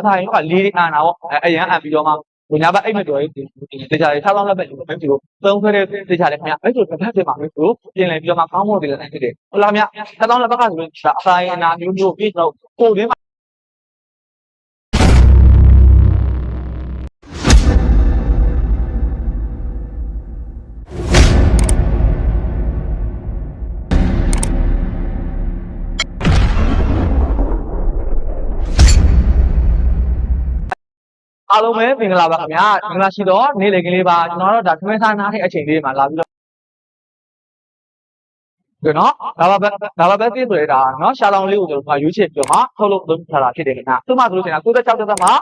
အသာရင်ကလေးလေးအာနာပေါ့အဲအရန်အပ်ပြီးတော့မှဘုညာဘအိတ်မတော်ရေးတေချာလေးထားဆောင်လက်ပဲလို့မင်းတို့သုံးခွဲတဲ့တေချာလေးခင်ဗျအဲ့ဆိုတစ်ဖက်ပြင်မှာမင်းတို့ပြင်လည်ပြီးတော့မှကောင်းမွန်တယ်လည်းဖြစ်တယ်ဟုတ်လားဗျထားဆောင်လက်ဘက်ကဆိုရင်အသာရင်နာမျိုးမျိုးပြီးတော့ကိုတွင်း အားလုံးပဲမင်္ဂလာပါခင်ဗျာမင်္ဂလာရှိတော့နေ့လည်ကလေးပါကျွန်တော်တို့ဒါသမင်းစားနားတဲ့အချိန်လေးမှာလာပြီးတော့ဒီနော်ဒါပါပဲဒါပါပဲသိဆိုရတာနော်ရှာလောင်လေးကိုကျွန်တော်ရွေးချယ်ပြီးတော့မှထုတ်လုပ်လုပ်ထားတာဖြစ်တယ်ခင်ဗျာသူမှဆိုလို့ရှိရင်96တက်သက်မှာ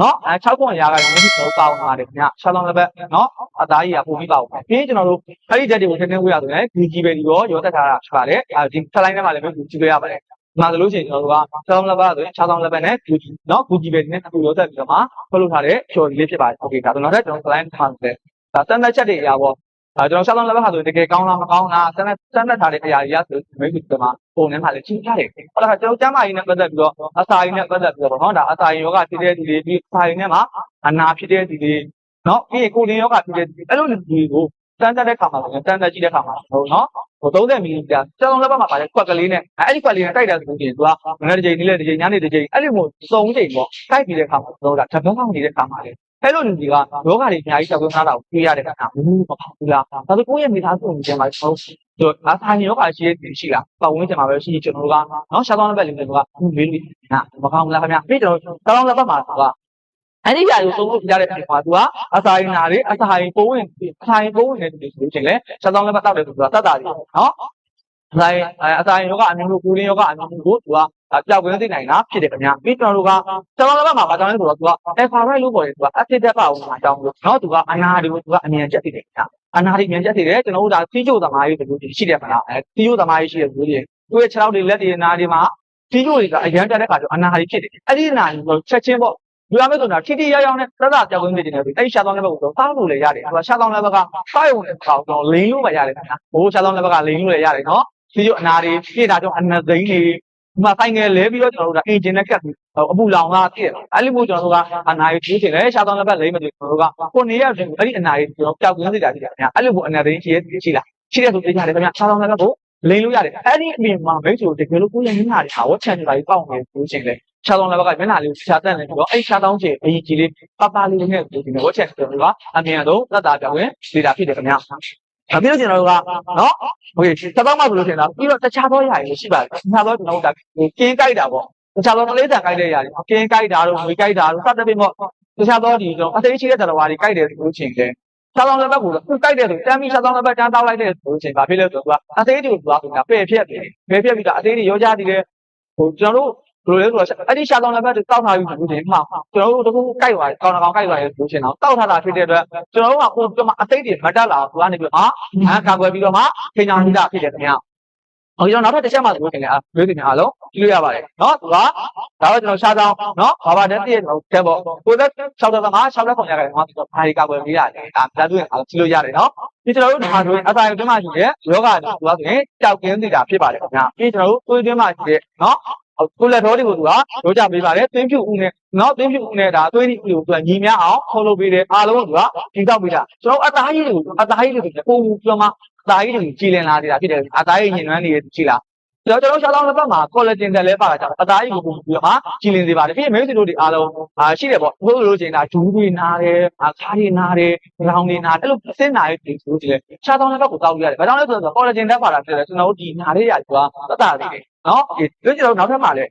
နော်အဲ6ခွန်ရာခိုင်နှုန်းထိကျွန်တော်ပေါအောင်ပါတယ်ခင်ဗျာရှာလောင်လည်းပဲနော်အသားကြီးကပုံပြီးပါအောင်ပြီးရင်ကျွန်တော်တို့အဲ့ဒီဓာတ်တွေကိုထည့်ထည့်ဝေးရဆိုရင်ဒီကြီးပဲဒီရောရောတက်ထားတာဖြစ်ပါတယ်အဲဒီထလိုင်းထဲမှာလည်းပဲဒီကြီးပဲရပါတယ် မှာဆိုလို့ရှိရင်ကျွန်တော်တို့ကဆောင်းလက်ပါဆိုရင်6ဆောင်းလက်ပါနဲ့ဂူဂျီเนาะဂူဂျီပဲနဲ့အခုရောတက်ပြီးတော့မှထုတ်လုပ်ထားတဲ့ဖြော်ကြီးလေးဖြစ်ပါတယ်โอเคဒါဆိုတော့ကျွန်တော် client ထားတယ်ဒါစံသက်ချက်တွေအရာပေါ့အဲကျွန်တော်ဆောင်းလက်ပါဆိုရင်တကယ်ကောင်းလားမကောင်းလားစံသက်စံသက်ထားတဲ့အရာကြီးရဆိုမိတ်ဆွေတို့မှာပုံထဲမှာလည်းချင်းထားတယ်ဟုတ်လားကျွန်တော်ကျမ်းမာရေးနဲ့ပတ်သက်ပြီးတော့အစာရည်နဲ့ပတ်သက်ပြီးတော့เนาะဒါအစာရည်ယောဂဖြစ်တဲ့ဒီလေးဒီအစာရည်နဲ့မှာအနာဖြစ်တဲ့ဒီလေးเนาะပြီးရင်ကိုယ်တင်ယောဂဖြစ်တဲ့ဒီအဲ့လိုလူတွေကိုစမ်းသက်တဲ့ခါမှာဆိုရင်စမ်းသက်ကြည့်တဲ့ခါမှာဟုတ်เนาะ ဟို30မီလီလီတာကျောင်းလက်ဘက်မှာပါတဲ့ကွက်ကလေးနဲ့အဲ့ဒီကွက်လေးနဲ့တိုက်တယ်ဆိုရင်သူကငါးတစ်ချိန်နေ့လက်တစ်ချိန်ညနေတစ်ချိန်အဲ့ဒီမျိုးစုံချိန်ပေါ့တိုက်ပြီးတဲ့ခါမှာတော့ဒါတပတ်လောက်နေတဲ့ခါမှာလေအဲ့လိုလူတွေကယောဂတွေအများကြီးတောက်သွင်းထားတာကိုတွေ့ရတဲ့ခါဘူးမပေါ့ဘူးလားဒါဆိုကိုယ့်ရဲ့မိသားစုကိုကျန်ပါဆုံးဆိုအာသာညယောဂရှိတဲ့ရှိလားပတ်ဝန်းကျင်မှာပဲရှိကျွန်တော်တို့ကနော်ရှားသောလက်ဘက်လေးတွေကဘူးမေးလို့ဟာမကောင်းဘူးလားခင်ဗျာပြီးကျွန်တော်တောင်းလက်ဘက်မှာက အဲ့ဒီຢာကိုသုံးဖို့ပြရတဲ့အခါသူကအစာရင်နာတွေအစာရင်ပုံဝင်အစာရင်ပုံဝင်နေတယ်ဆိုချင်လေချက်ဆောင်လည်းမတောက်တယ်ဆိုတော့တတ်တာတွေနော်အစာရင်အစာရင်ယောဂအမျိုးမျိုးကိုရင်းယောဂအမျိုးမျိုးကိုသူကပြောက်ကွင်းသိနိုင်တာဖြစ်တယ်ခင်ဗျာပြီးကျွန်တော်တို့ကကျွန်တော်လည်းမှာဘာကြောင့်လဲဆိုတော့သူက alpha right လို့ပေါ်တယ်သူက acid တက်ပါအောင်မှာတောင်းလို့နော်သူကအနာတွေကိုသူကအမြန်ချက်သိတယ်ခင်ဗျာအနာတွေမြန်ချက်သိတယ်ကျွန်တော်တို့ဒါသီးကျိုသမားကြီးတို့ရှိတယ်မလားအဲသီးကျိုသမားကြီးရှိတယ်ဆိုလို့သူရဲ့ခြေထောက်တွေလက်တွေနားတွေမှာသီးကျိုတွေကအရန်တက်တဲ့ခါကျတော့အနာတွေဖြစ်တယ်အဲ့ဒီအနာတွေချက်ချင်းပေါ့ လူရမယ်ဆိုတာထိထိရောက်ရောက်နဲ့သက်သာပြောင်းလဲနေတယ်ဆိုအဲ့ရှာသောင်းလည်းဘက်ကိုတောင်းလို့လည်းရတယ်သူကရှာသောင်းလည်းဘက်ကစောက်ရုံနဲ့တောင်းတော့လိန်လို့ပဲရတယ်ခင်ဗျာဘိုးရှာသောင်းလည်းဘက်ကလိန်လို့လည်းရတယ်နော်ဒီလိုအနာတွေဖြည့်တာကြောင့်အနာသိန်းတွေဒီမှာဆိုင်ငယ်လဲပြီးတော့ကျွန်တော်တို့ကအင်ဂျင်နဲ့ကတ်ပြီးအပူလောင်ကပြည့်တယ်အဲ့လိုမျိုးကျွန်တော်တို့ကအနာရီကြီးတယ်လဲရှားသောလက်ပတ်လိမ့်မယ်ကျွန်တော်တို့ကကိုနေရတဲ့အဲ့ဒီအနာရီကျွန်တော်ပျောက်ကင်းစေတာကြည့်တာခင်ဗျအဲ့လိုမျိုးအနာရီကြီးရဲ့ရှိလားရှိတဲ့ဆိုသိကြတယ်ခင်ဗျရှားသောလက်ပတ်ကို လိန်လို့ရတယ်အဲ့ဒီအပြင်မှာမိတ်ဆွေတကယ်လို့ကိုယ့်ရဲ့မျက်နှာတွေဟာဝတ်ချန်နေတာကြီးပေါက်နေလို့ရှင်လေခြားတောင်းလည်းဘက်ကမျက်နှာလေးကိုခြားတက်နေပြီးတော့အဲ့ခြားတောင်းချေအရင်ကြီးလေးပပလေးလေးနဲ့ဒီနေဝတ်ချန်တယ်လို့ကအမြန်ဆုံးသက်သာပြောင်းဝင်ဒေတာဖြစ်တယ်ခင်ဗျာဒါမျိုးကျွန်တော်တို့ကနော်ဟိုသက်တော့မှဆိုလို့ရှင်လားပြီးတော့တခြားသောຢာတွေရှိပါတယ်ညသောကျွန်တော်တို့ကကင်းကြိုက်တာပေါ့တခြားသောလေးတန်ကြိုက်တဲ့ຢာတွေကင်းကြိုက်တာတို့ငွေကြိုက်တာတို့စသဖြင့်ပေါ့တခြားသောဒီကျွန်တော်အသိရှိတဲ့တရားတွေကြိုက်တယ်ဆိုလို့ရှင်လေ ရှားသောလက်ဘက်ကိုသူကြိုက်တယ်ဆိုတမ်းပြီးရှားသောလက်ဘက်တန်းတောက်လိုက်တဲ့ဆိုလို့ရှိရင်ဘာဖြစ်လဲဆိုတော့အသေးတွေကိုသူကပယ်ဖြတ်တယ်ပယ်ဖြတ်ပြီးတော့အသေးတွေရောကြတည်တယ်ဟိုကျွန်တော်တို့ဘယ်လိုလဲဆိုတော့အဲ့ဒီရှားသောလက်ဘက်တွေတောက်ထားပြီးဆိုလို့ရှိရင်မှကျွန်တော်တို့တခုကြိုက်သွားတယ်ကောင်းကောင်ကြိုက်သွားတယ်ဆိုလို့ရှိရင်တော့တောက်ထားတာဖြစ်တဲ့အတွက်ကျွန်တော်တို့ကကိုကျွန်မအသေးတွေမတက်လာဘူးသူကနေပြီးတော့ဟာကာကွယ်ပြီးတော့မှချိန်ချောင်းကြီးတာဖြစ်တယ်ခင်ဗျာ ဟိုကျွန်တော်နောက်ထပ်တစ်ချက်မှဆိုလို့ရှိရင်အားမျိုးတင်အားလုံးကြည့်လို့ရပါတယ်နော်သူကဒါတော့ကျွန်တော်ရှားတောင်းနော်ဘာဘာတက်တည်းကျွန်တော်တက်ပေါ့ကိုသက်6တက်သမား6တက်ခွန်ရခဲ့တယ်ဟောဒီတော့ဘာတွေကာကွယ်ပေးရတယ်ဒါဒါသူရင်အားလုံးကြည့်လို့ရတယ်နော်ဒီကျွန်တော်တို့ဒါဆိုရင်အစာရုံတွင်းမှာရှိတဲ့ယောဂသူကဆိုရင်ကြောက်ကင်းနေတာဖြစ်ပါတယ်ခင်ဗျာပြီးကျွန်တော်တို့သွေးတွင်းမှာရှိတဲ့နော်ကိုလက်တော်တွေကိုသူကရောကြပေးပါတယ်သွင်းဖြူဦးနဲ့နော်သွင်းဖြူဦးနဲ့ဒါသွေးဒီကိုသူကညီများအောင်ထုံးလုပ်ပေးတယ်အားလုံးကသူကဒီတော့ပေးတာကျွန်တော်အသားကြီးတွေကိုအသားကြီးတွေကိုပုံပြောမှ အသားကြီးတွေကြည်လင်လာနေတာဖြစ်တယ်အသားကြီးညင်နွမ်းနေရှိလားကျွန်တော်ကျွန်တော်ရှားတောင်းလက်ပတ်မှာ collagen တက်လဲပါတာကြောင့်အသားကြီးကိုပုံပြီးတော့မှကြည်လင်စေပါတယ်ပြီးရင်မိတ်ဆွေတို့တွေအားလုံးအာရှိတယ်ပေါ့ဘို့လိုချင်တာဒူးတွေနားတယ်အခါးတွေနားတယ်ရောင်တွေနားတယ်အဲ့လိုအစင်းနားတွေဆိုလို့ဒီလေရှားတောင်းလက်ပတ်ကိုတောက်ရတယ်ဘာကြောင့်လဲဆိုတော့ collagen တက်ပါတာဖြစ်တယ်ကျွန်တော်တို့ဒီနားလေးရာကသက်တာလေးတယ်နော်ဒီကျွန်တော်နောက်ထပ်မှာလဲ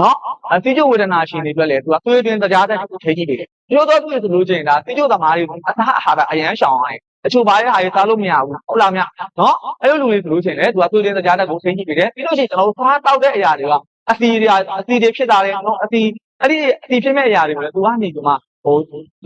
နော်အတိကျဝေဒနာရှင်တွေအတွက်လည်းသူကသွေးတွင်းတရားတဲ့ထိကြည့်နေတယ်ဒီလိုတော့သူဆိုလို့ချင်တာတိကျသမားတွေအသားအာဟာရအရန်ရှောင်အောင် အချို့ဘာရဲ့ဟာရေးစားလို့မရဘူးဟုတ်လားမနော်အဲ့လိုလူတွေဆိုလို့ရှိရင်လည်းသူကသွေးတင်းတရားတက်ကိုဆင်းကြည့်ပြီးတယ်ပြီးလို့ရှိရင်ကျွန်တော်တို့သွားတောက်တဲ့အရာတွေကအစီတွေအစီတွေဖြစ်တာလေနော်အစီအဲ့ဒီအစီဖြစ်မဲ့အရာတွေကိုလည်းသူကနေဒီမှာ ဟို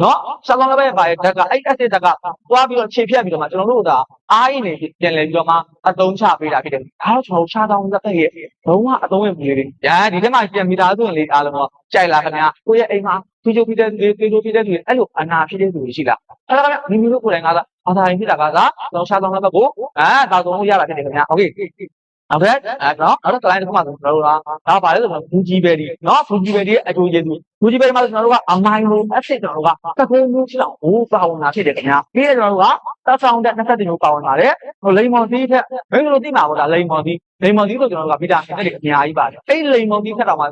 နော်ဆာလောင်းလည်းပဲပါရဲ့ဓာတ်ကအဲ့ acid ဓာတ်ကသွားပြီးတော့ခြေဖြတ်ပြီးတော့မှကျွန်တော်တို့ကအားရင်းနေပြန်လဲပြီးတော့မှအသုံးချပေးတာဖြစ်တယ်ဒါတော့ကျွန်တော်ရှားတောင်းသက်ရဲ့ဘုံကအသုံးဝင်မှုလေးတွေညာဒီထဲမှာပြန်မိသားစုဝင်လေးအားလုံးတော့ကြိုက်လာခင်ဗျာကိုယ့်ရဲ့အိမ်မှာသူချိုဖြစ်တဲ့သူတွေသူချိုဖြစ်တဲ့သူတွေအဲ့လိုအနာဖြစ်တဲ့သူတွေရှိလားအဲ့ဒါကမိမိတို့ကိုယ်တိုင်ကသာအသာရင်ဖြစ်တာကသာတော့ရှားတောင်းလည်းပဲကိုအာတောက်သုံးလို့ရတာဖြစ်တယ်ခင်ဗျာโอเคဟုတ်ကဲ့အဲတော့နောက်တော့ client တစ်ခုမှဆိုကျွန်တော်တို့ကဒါပါလဲဆိုတော့ဘူးကြီးပဲဒီเนาะဘူးကြီးပဲဒီအကျိုးကျေးဇူး ဘူးကြီးပဲမှာကျွန်တော်တို့ကအမိုင်လိုအဖြစ်ကျွန်တော်တို့ကသကုံးမျိုးရှိအောင်ဟိုပါဝင်တာဖြစ်တယ်ခင်ဗျာပြီးတော့ကျွန်တော်တို့ကသက်ဆောင်တဲ့20မျိုးပါဝင်ပါတယ်ဟိုလိမ်မော်သီးထက်မင်းတို့သိမှာပေါ့ဒါလိမ်မော်သီးလိမ်မော်သီးဆိုကျွန်တော်တို့ကဗီတာမင်တွေအများကြီးပါတယ်အဲ့လိမ်မော်သီးထက်တော့မှက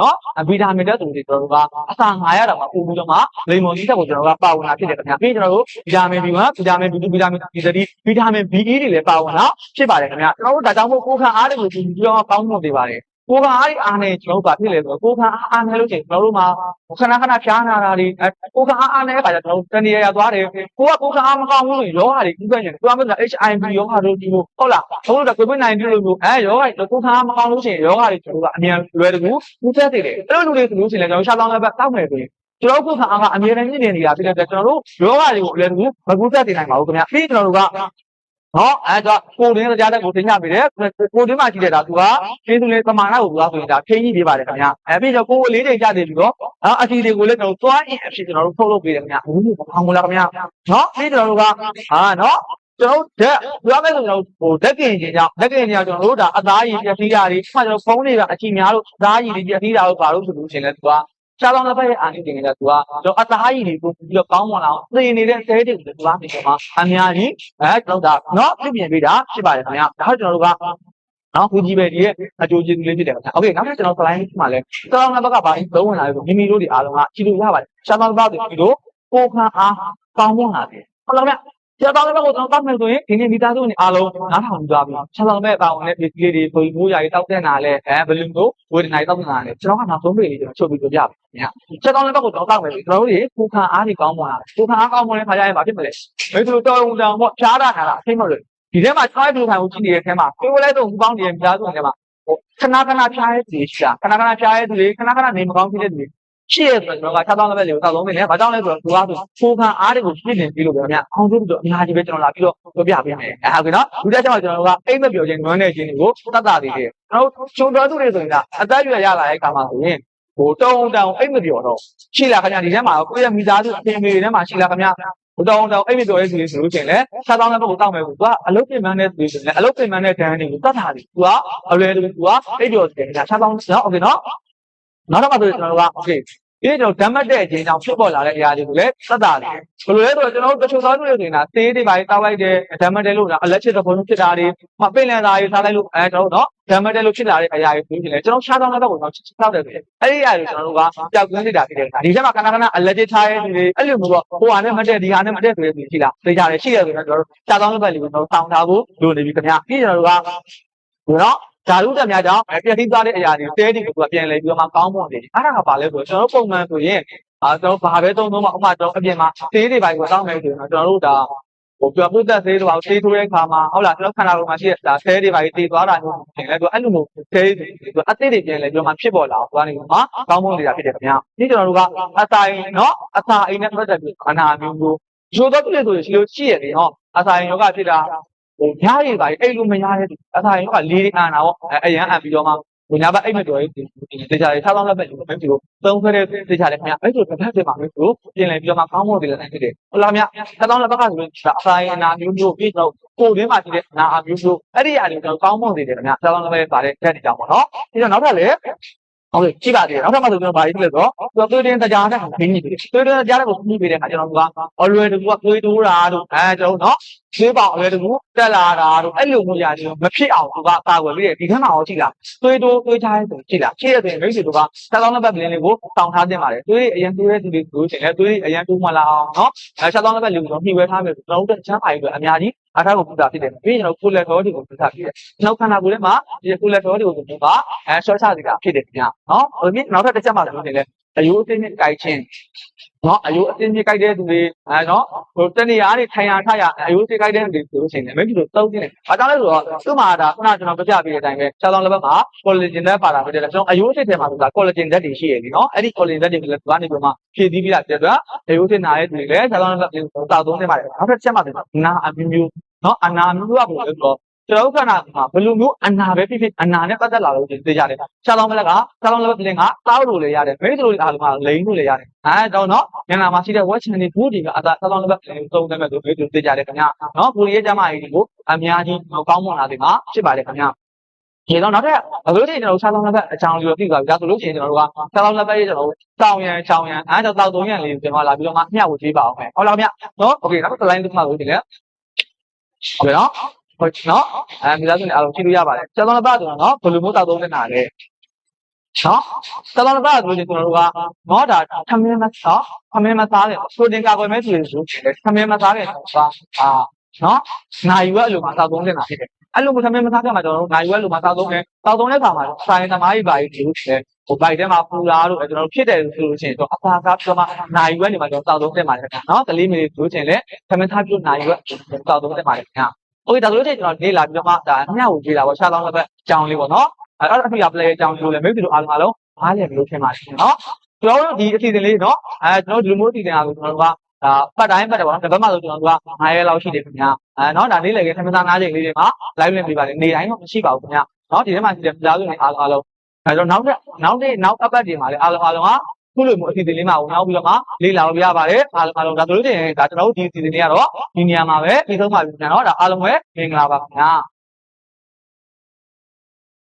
နော်ဗီတာမင်တဲ့သူတွေကျွန်တော်တို့ကအစာငါရတော့မှပို့ပြီးတော့မှလိမ်မော်သီးထက်ကိုကျွန်တော်တို့ကပါဝင်တာဖြစ်တယ်ခင်ဗျာပြီးကျွန်တော်တို့ဗီတာမင် B1 ဗီတာမင် B2 ဗီတာမင် B3 ဗီတာမင် BE တွေလည်းပါဝင်တာဖြစ်ပါတယ်ခင်ဗျာကျွန်တော်တို့ဒါကြောင့်မို့ကိုယ်ခံအားတွေကိုပြီးတော့ကောင်းမှုတွေပါတယ် ကိုယ်ကအားဒီအားနဲ့ကျွန်တော်တို့ကဖြစ်လေဆိုတော့ကိုယ်ကအားနဲ့လို့ရှိရင်ကျွန်တော်တို့မှာခဏခဏဖျားနာတာတွေကိုယ်ကအားအားနဲ့ခါကျကျွန်တော်တို့တဏှာရသွားတယ်ကိုကကိုယ်ကအားမကောင်းဘူးလို့ယောဂါတွေကူးခဲ့နေတယ်သူကမဟုတ်လား HIV ယောဂါတို့ဒီလိုဟုတ်လားဟုတ်လို့ COVID-19 လို့မျိုးအဲယောဂါကိုယ်ကအားမကောင်းလို့ရှိရင်ယောဂါတွေကျွန်တော်တို့ကအမြန်လွယ်တကူကူးသက်နေတယ်အဲ့လိုလူတွေဆိုလို့ရှိရင်လည်းကျွန်တော်ရှားလောင်းလည်းပဲတောက်မယ်ဆိုရင်ကျွန်တော်ကိုယ်ကအားကအမြဲတမ်းမြင့်နေနေတာဖြစ်တဲ့အတွက်ကျွန်တော်တို့ယောဂါတွေကိုအလွယ်တကူမကူးသက်နိုင်ပါဘူးခင်ဗျာပြီးကျွန်တော်တို့က နော်အဲတော့ကိုရင်းကြားတဲ့ကိုတင်ရပြီလေကိုတင်းမှာရှိတဲ့ဒါသူကကျေးဇူးလေးပမာဏကိုသူကဆိုရင်ဒါထိန်းကြီးပြပါတယ်ခင်ဗျာအဲပြီးတော့ကိုယ်လေးချိန်ကြတယ်ပြီးတော့အအစီတွေကိုလည်းကျွန်တော်သွားအင်အဖြစ်ကျွန်တော်တို့ထုတ်လုပ်ပေးတယ်ခင်ဗျာဘူးဘူးဘောင်းမလားခင်ဗျာနော်ပြီးကျွန်တော်တို့ကဟာနော်ကျွန်တော်ဓာတ်ပြောမယ်ဆိုကျွန်တော်ဟိုဓာတ်ကင်ခြင်းကြောင့်ဓာတ်ကင်ခြင်းကြောင့်ကျွန်တော်တို့ဒါအသားရည်ပြည့်စည်တာတွေမှကျွန်တော်ဖုန်းတွေကအချိန်များလို့အသားရည်တွေပြည့်စည်တာလို့ဘာလို့ဆိုလို့ရှိရင်လဲသူက ရှားလောင်းတစ်ဖက်ရဲ့အာနိသင်ကသူကကျွန်တော်အသားရည်တွေကိုပြီးတော့ကောင်းမွန်လာအောင်သိနေတဲ့သဲတွေကိုသူကနေတော့မှအများကြီးအဲကျွန်တော်ဒါနော်ပြပြင်ပေးတာဖြစ်ပါတယ်ခင်ဗျာဒါကျွန်တော်တို့ကနော်ခုကြီးပဲဒီရဲ့အကျိုးကျေးဇူးလေးဖြစ်တယ်ခင်ဗျာโอเคနောက်ထပ်ကျွန်တော် slide မှာလဲစောင်းတဲ့ဘက်ကဘာကြီးသုံးဝင်လာလဲဆိုမိမိတို့ဒီအားလုံးကကြည့်လို့ရပါတယ်ရှားလောင်းတစ်ဖက်ဒီလိုကိုခံအားကောင်းမွန်လာတယ်ဟုတ်လားဗျ ကျတော့လည်းကိုကျွန်တော်တောက်မယ်ဆိုရင်ဒီနေ့မိသားစုနဲ့အားလုံးနားထောင်ကြပြီ။ချက်လောင်မဲ့ပါဝင်တဲ့ပြည်ကြီးတွေပုံမိုးရာကြီးတောက်တဲ့နာလဲအဲဘလူးကိုဝေဒနာကြီးတောက်တဲ့နာလဲကျွန်တော်ကနောက်ဆုံးပြည်လေးကျွန်တော်ချုပ်ပြီးပြပြပါခင်ဗျာ။ချက်တော့လည်းကိုကျွန်တော်တောက်မယ်ဆိုကျွန်တော်တို့ကိုခံအားကြီးကောင်းပါလား။ကိုခံအားကောင်းမလဲခါကြရင်ဘာဖြစ်မလဲ။ဘယ်လိုတော်ုံတောင်ပေါ့ဖြားတာနာလားအသိမလို့ဒီထဲမှာခြားဘလူးခံကိုကြည့်နေတဲ့ထဲမှာကိုယ်လည်းတော့ဘူးပေါင်းနေမိသားစုထဲမှာဟိုခဏခဏဖြားရဲစီရှာခဏခဏဖြားရဲသူတွေခဏခဏနေမကောင်းဖြစ်တဲ့သူတွေ ရှေ့ရဆိုတော့ကထားသားမဲ့လေးကိုသာလုံးနေတယ်။ဘာကြောင့်လဲဆိုတော့သူကသူဖိုးခံအားတွေကိုပြည့်တင်ပြီးလို့ပြောမြအောင်ဆိုတော့အများကြီးပဲကျွန်တော်လာပြီးတော့ပြောပြပေးရမယ်။အဲဟုတ်ကဲ့နော်။ဒီတစ်ချက်မှာကျွန်တော်ကအိမ်မပြောခြင်းနွမ်းနေခြင်းတွေကိုတတ်တာသေးတယ်။ကျွန်တော်ချုံတော်သူတွေဆိုရင်ဒါအသက်ရွယ်ရလာတဲ့ကာမဆိုရင်ဟိုတုံတောင်အိမ်မပြောတော့ရှိလာခင်ဗျာဒီထဲမှာကိုယ့်ရဲ့မိသားစုအဖေမေတွေထဲမှာရှိလာခင်ဗျာဟိုတောင်တောင်အိမ်မပြောရဲဆိုလို့ဆိုလို့ချင်းလဲစားသောင်းတဲ့ဘက်ကိုတောက်မယ်ကိုသူကအလုတ်ပြင်မှန်းတဲ့သူဆိုရင်အလုတ်ပြင်မှန်းတဲ့ဒဏ်တွေကိုတတ်တာလေသူကအလွယ်တူသူကအိမ်ပြောတယ်ခင်ဗျာစားသောင်းတော့ဟုတ်ကဲ့နော် နောက်တစ်ခါဆိုရင်ကျွန်တော်တို့က okay ဒီကျွန်တော်ဓမ္မတဲ့အချိန်ကြောင့်ဖြစ်ပေါ်လာတဲ့အရာတွေကိုလည်းသက်သာတယ်ဘယ်လိုလဲဆိုတော့ကျွန်တော်တို့တချို့သောလူတွေနေတာသေးသေးပါလေးတောက်လိုက်တယ်ဓမ္မတဲ့လို့လားအလက်ချစ်သဘောမျိုးဖြစ်တာတွေမပင့်လန်တာတွေထားလိုက်လို့အဲကျွန်တော်တို့နော်ဓမ္မတဲ့လို့ဖြစ်လာတဲ့အရာတွေဖြစ်နေတယ်ကျွန်တော်ရှားသောတော့ကိုတော့ချစ်ချောက်တယ်ပဲအဲ့ဒီအရာတွေကျွန်တော်တို့ကပျောက်ကင်းနေတာဖြစ်တယ်ဒီချက်မှာခဏခဏအလက်ချစ်ထားရတဲ့တွေအဲ့လိုမျိုးတော့ဟိုဟာနဲ့မတက်ဒီဟာနဲ့မတက်ဆိုတဲ့တွေရှိလားသိကြတယ်ရှိရဆိုတော့ကျွန်တော်တို့ရှားသောဘက်လေးကိုကျွန်တော်တောင်းထားဖို့လိုနေပြီခင်ဗျာပြီးကျွန်တော်တို့ကနော် ဓာတုတက်များကြောင့်ပြည့်စည်သွားတဲ့အရာတွေတဲတီကပြန်လဲပြီးတော့မှကောင်းမွန်နေတယ်အဲ့ဒါကဘာလဲဆိုတော့ကျွန်တော်တို့ပုံမှန်ဆိုရင်အာကျွန်တော်ဘာပဲသုံးသုံးမှဥမာကျွန်တော်အပြင်မှာသေးတွေပိုင်းကိုတောင်းမယ်ဆိုရင်တော့ကျွန်တော်တို့ဒါဟိုပြပုတ်သက်သေးတော့သေးထိုးတဲ့ခါမှာဟုတ်လားကျွန်တော်ခန္ဓာကိုယ်မှာရှိတဲ့ဒါဆဲတွေပိုင်းတည်သွားတာမျိုးဖြစ်လဲသူအဲ့လိုမျိုးဆဲတွေသူအသစ်တွေပြန်လဲပြီးတော့မှဖြစ်ပေါ်လာအောင်သွားနေမှာကောင်းမွန်နေတာဖြစ်တယ်ခင်ဗျာဒီကျွန်တော်တို့ကအဆိုင်နော်အစာအိမ်နဲ့ပတ်သက်ပြီးခန္ဓာမျိုးမျိုးရိုးတော့ပြည့်ဆိုရင်ရှိလို့ရှိရတယ်ဟောအဆိုင်ယောဂဖြစ်တာဟို ညားရည်ပါအဲ့လိုမညားတဲ့အဆိုင်ယောဂလေးတွေအာနာပေါ့အရန်အပ်ပြီးတော့မှဘုညာဘအိတ်မတော်ရေးတေချာလေးထားဆောင်လက်ပဲလို့မင်းတို့သုံးခွဲတဲ့တေချာလေးခင်ဗျအဲ့ဆိုတစ်ဖက်တည်းမှာမင်းတို့ပြင်လည်ပြီးတော့မှကောင်းမွန်တယ်လည်းဖြစ်တယ်ဟုတ်လားခင်ဗျထားဆောင်လက်ဘက်ကဆိုရင်အဆိုင်အနာမျိုးမျိုးပြီးတော့ကိုယ်တွင်းမှာရှိတဲ့နာအမျိုးမျိုးအဲ့ဒီအရာတွေကျွန်တော်ကောင်းမွန်နေတယ်ခင်ဗျထားဆောင်လက်ပဲပါတဲ့တက်နေကြပါတော့ပြီးတော့နောက်ထပ်လည်းဟုတ်ကဲ့ကြည့်ပါသေးတယ်နောက်ထပ်မှဆိုကျွန်တော်ဗာရေးဖြစ်လို့ဆိုတော့သွေးတင်းတရားတဲ့ခင်းနေပြီသွေးတင်းတရားတဲ့ကိုခင်းပြီးတဲ့အခါကျွန်တော်ကအလွယ်တကူကသွေးတိုးတာတို့အဲကျွန်တော်နော် သွေးပေါင်အလွယ်တကူတက်လာတာတို့အဲ့လိုမျိုးရာတွေမဖြစ်အောင်သူကကာကွယ်ပြီးတယ်ဒီခန်းမှာရောကြည့်လားသွေးတိုးသွေးချားတဲ့ဆိုကြည့်လားကြည့်ရတဲ့မိတ်ဆွေတို့ကဆက်လောင်းတဲ့ဘက်ပလင်းလေးကိုတောင်းထားတင်ပါတယ်သွေးအရင်သွေးတဲ့သူတွေဆိုရှင်လဲသွေးအရင်တိုးမှလာအောင်နော်အဲဆက်လောင်းတဲ့ဘက်လေးကိုတော့ညှိဝဲထားမယ်ကျွန်တော်တို့ချမ်းပါရီတွေအများကြီးအားထားကိုပူတာဖြစ်တယ်ပြီးရင်ကျွန်တော်ကိုလက်တော်တွေကိုပူတာဖြစ်တယ်နောက်ခန္ဓာကိုယ်ထဲမှာဒီကိုလက်တော်တွေကိုပူတာအဲဆော့ချစီတာဖြစ်တယ်ခင်ဗျာနော်ဟိုမြင့်နောက်ထပ်တစ်ချက်မှဆိုရင်လည်း အယိုးအသိနဲ့ကြိုက်ချင်းနော်အယိုးအသိနဲ့ကြိုက်တဲ့သူတွေအဲနော်ဟိုတနေရာနေထိုင်ရထရအယိုးအသိကြိုက်တဲ့သူတွေဆိုလို့ရှိရင်လည်းမင်းတို့သုံးနေတယ်။ဘာကြောင့်လဲဆိုတော့သူ့မှာဒါခုနကျွန်တော်ပြပြပေးတဲ့အတိုင်းပဲခြေထောက်လက်ဘက်မှာ collagen ဓာတ်ပါတာဖြစ်တယ်။ကျွန်တော်အယိုးအသိထဲမှာဆိုတာ collagen ဓာတ်တွေရှိရည်နော်။အဲ့ဒီ collagen ဓာတ်တွေလည်းသူကနေပြီးမှဖြည့်သီးပြီးတာတဲ့အတွက်အယိုးအသိနာရဲ့သူတွေလည်းခြေထောက်လက်ဘက်ကိုတောက်သုံးနေပါတယ်။နောက်ထပ်ချက်မှဆိုတော့နာအမျိုးမျိုးနော်အနာမျိုးကဘယ်လိုလဲဆိုတော့ ကျွန်တော်ခန္ဓာမှာဘယ်လိုမျိုးအနာပဲဖြစ်ဖြစ်အနာနဲ့ပတ်သက်လာလို့သိကြတယ်။ရှားလောင်းမလက်ကရှားလောင်းလက်ပလင်ကတောက်လို့လည်းရတယ်။မိတ်တို့လည်းအားလုံးကလိန်လို့လည်းရတယ်။အဲတော့နော်ငနာမှာရှိတဲ့ watch channel တွေဒီကအသာရှားလောင်းလက်ပလင်သုံးတယ်မဲ့ဆိုမိတ်တို့သိကြတယ်ခင်ဗျာ။နော်ကိုရီးယားကျမကြီးဒီကိုအများကြီးကောင်းမွန်လာတယ်မှာဖြစ်ပါတယ်ခင်ဗျာ။ဒီတော့နောက်ထပ်အခုလိုချင်းကျွန်တော်တို့စားဆောင်လက်ဖက်အကြောင်းလေးကိုသိသွားပြီ။ဒါဆိုလို့ချင်းကျွန်တော်တို့ကစားဆောင်လက်ဖက်ရေးကျွန်တော်တို့တောင်းရန်ချောင်းရန်အဲဒါတောက်သုံးရန်လေးကိုကျွန်တော်လာပြီးတော့မှမျှဝေပေးပါအောင်မယ်။ဟုတ်လားဗျ။နော်။ Okay နောက်တစ် line တစ်ခုမှကိုဒီကဲ။ဟုတ်ပြီနော် ဟုတ်နော်အဲမိသားစုနဲ့အားလုံးကြည့်လို့ရပါတယ်စားလုံးလက်ဖက်ဆိုတော့နော်ဘယ်လိုမျိုးတောက်သုံးနေတာလဲနော်စားလုံးလက်ဖက်ဆိုလို့ကျွန်တော်တို့ကနော်ဒါထမင်းမစားထမင်းမစားတယ်ပရိုတင်းကာကွယ်မဲ့သူတွေဆိုထမင်းမစားတယ်ဆိုတာအာနော်နိုင်ရွက်အလိုမှာတောက်သုံးနေတာဖြစ်တယ်အဲ့လိုမျိုးသမီးမသားကမှကျွန်တော်တို့နိုင်ရွက်လိုမှာတောက်သုံးတယ်တောက်သုံးတဲ့ခါမှာဆိုင်သမားကြီးပါကြီးဒီလိုဖြစ်တယ်ဟိုဘိုက်ထဲမှာပူလာတို့ကျွန်တော်တို့ဖြစ်တယ်ဆိုလို့ရှိရင်တော့အပါကားပြောမှနိုင်ရွက်နေမှာကျွန်တော်တောက်သုံးတက်ပါတယ်ခင်ဗျာနော်ကလေးမိလေးဆိုချင်လေသမင်းသားပြုတ်နိုင်ရွက်တောက်သုံးတက်ပါတယ်ခင်ဗျာ โอเคဒါဆိုလို့ရှိရင်ကျွန်တော်နေလာပြီးတော့မှဒါအမျှကိုကြည့်တာပေါ့ရှားလောင်းလည်းပဲအကြောင်းလေးပေါ့နော်အဲ့တော့အထူးရ play အကြောင်းလေးလို့လည်းမိတ်ဆွေတို့အားလုံးအားလုံးအားလည်းဘယ်လိုထင်ပါလဲနော်ကျွန်တော်တို့ဒီအစီအစဉ်လေးနော်အဲကျွန်တော်တို့ဒီလိုမျိုးအစီအစဉ်အားကိုကျွန်တော်တို့ကဒါပတ်တိုင်းပတ်တယ်ပေါ့နော်တစ်ပတ်မှဆိုကျွန်တော်တို့က9ရက်လောက်ရှိတယ်ခင်ဗျာအဲနော်ဒါနေ့လည်ကသမင်းသားနားချိန်လေးတွေမှာ live လင်းပေးပါလေနေတိုင်းတော့မရှိပါဘူးခင်ဗျာเนาะဒီထဲမှာရှိတဲ့ကြားစုတွေအားလုံးအားလုံးအဲတော့နောက်တဲ့နောက်တဲ့နောက်အပတ်တွေမှာလည်းအားလုံးအားလုံးက ခုလိုမျိုးအစီအစဉ်လေးမှာကိုနောက်ပြီးတော့မှလေ့လာလို့ပြရပါတယ်အားလုံးအားလုံးဒါဆိုလို့ရှိရင်ဒါကျွန်တော်တို့ဒီအစီအစဉ်လေးကတော့ဒီနေရာမှာပဲပြီးဆုံးပါပြီကျွန်တော်ဒါအားလုံးပဲမင်္ဂလာပါခင်ဗျာ